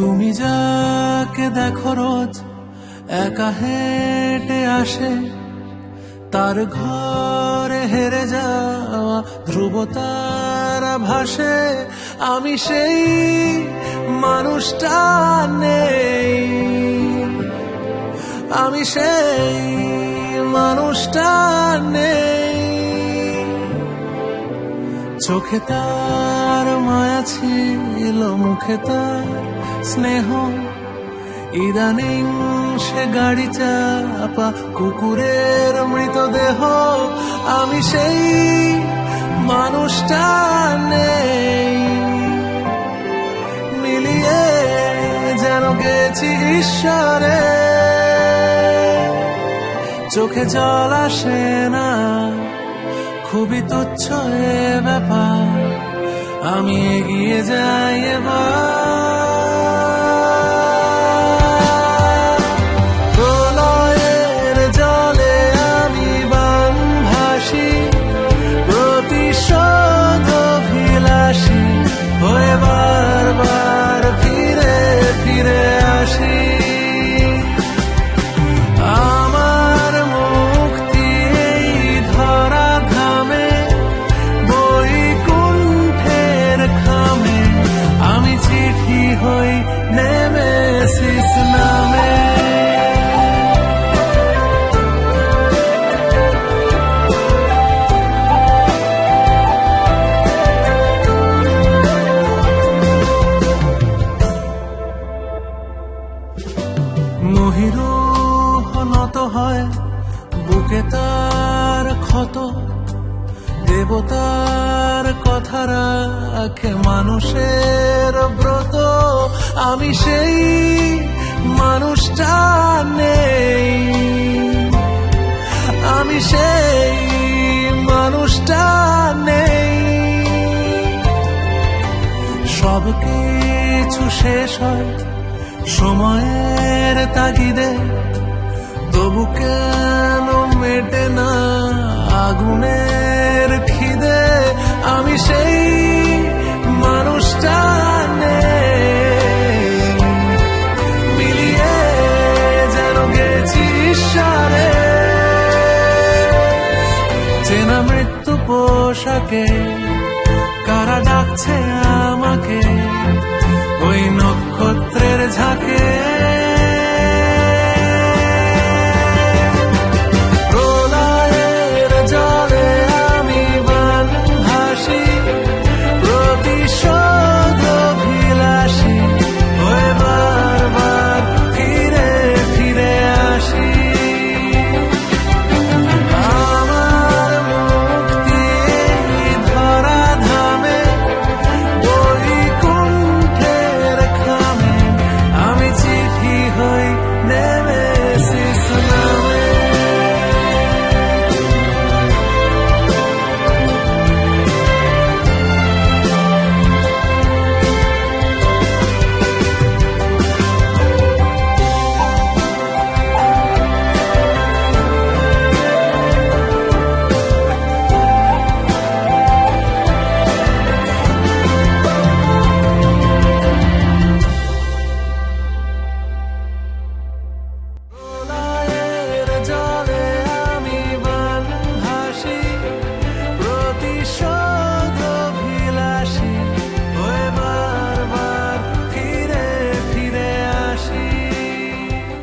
তুমি যাকে দেখো রোজ, একা হেঁটে আসে। তার ঘরে হেরে যাওয়া ধ্রুব তারা ভাসে। আমি সেই মানুষটা নেই। আমি সেই মানুষটা নেই। চোখে তার মায়া ছিল, মুখে তার স্নেহ। ইদানিং সে গাড়ি চাপা কুকুরের মৃতদেহ। আমি সেই মানুষটা নেই। মিলিয়ে যেন গেছি ঈশ্বরে। চোখে জল আসে না। খুবই তুচ্ছ এ ব্যাপার। আমি এগিয়ে যাই এবার। নেমেসিস নামে হয় বুকে তার ক্ষত দেবতার কথা রাখে মানুষের ব্রত। আমি সেই মানুষটা নেই। আমি সেই মানুষটা নেই। সব কিছু শেষ হয় সময়ের তাগিদে। তবু কেন মেটে না আগুনের পোশাকে কারা ডাকছে আমাকে? ওই নক্ষত্রের ঝাঁকে